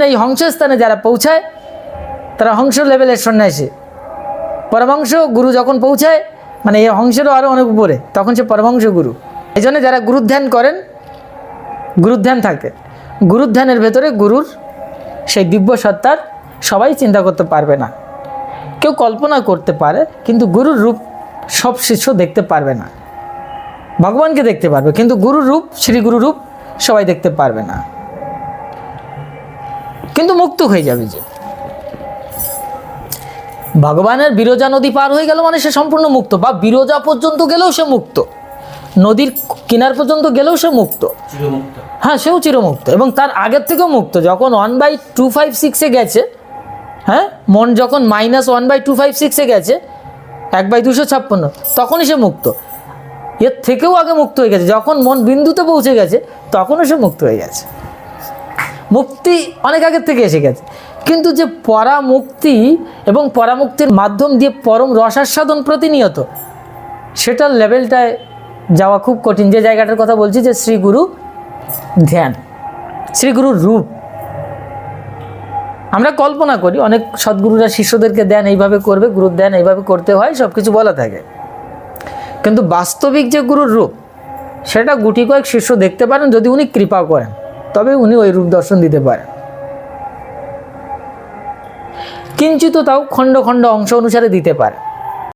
দেন এই হংসস্থানে যারা পৌঁছায়, তারা হংস লেভেলের সন্ন্যাসী। পরমাংশ গুরু যখন পৌঁছায় মানে এই হংসেরও আরও অনেক উপরে, তখন সে পরমাংশ গুরু। এই জন্য যারা গুরুধ্যান করেন, গুরুধ্যান থাকে। গুরুধ্যানের ভেতরে গুরুর সেই দিব্য সত্তার সবাই চিন্তা করতে পারবে না। কেউ কল্পনা করতে পারে, কিন্তু গুরুর রূপ সব শিষ্য দেখতে পারবে না। ভগবানকে দেখতে পারবে, কিন্তু গুরুর রূপ শ্রী গুরু রূপ সবাই দেখতে পারবে না। কিন্তু মুক্ত হয়ে যাবে যে। ভগবানের বিরজা নদী পার হয়ে গেল মানে সে সম্পূর্ণ মুক্ত বা বিরজা পর্যন্ত গেলেও সে মুক্ত। নদীর কিনার পর্যন্ত গেলেও সে মুক্ত। হ্যাঁ সেও চিরমুক্ত এবং তার আগের থেকেও মুক্ত। যখন ওয়ান বাই টু ফাইভ সিক্সে গেছে হ্যাঁ মন যখন minus one by two five সিক্সে গেছে এক বাই দুশো ছাপ্পান্ন তখনই সে মুক্ত। এর থেকেও আগে মুক্ত হয়ে গেছে। যখন মন বিন্দুতে পৌঁছে গেছে তখনও সে মুক্ত হয়ে গেছে। মুক্তি অনেক আগের থেকে এসে গেছে। কিন্তু যে পরামুক্তি এবং পরামুক্তির মাধ্যম দিয়ে পরম রসাস্বাদন প্রতিনিয়ত, সেটার লেভেলটায় যাওয়া খুব কঠিন। যে জায়গাটার কথা বলছি যে শ্রীগুরু ধ্যান, শ্রীগুরুর রূপ। আমরা কল্পনা করি, অনেক সদ্গুরুরা শিষ্যদেরকে দেন এইভাবে করবে, গুরুর দেন এইভাবে করতে হয় সব কিছু বলা থাকে। কিন্তু বাস্তবিক যে গুরুর রূপ, সেটা গুটি কয়েক শিষ্য দেখতে পারেন যদি উনি কৃপা করেন। তবে উনি ওই রূপ দর্শন দিতে পারেন। কিঞ্চিত তাও খণ্ড খণ্ড অংশ অনুসারে দিতে পারে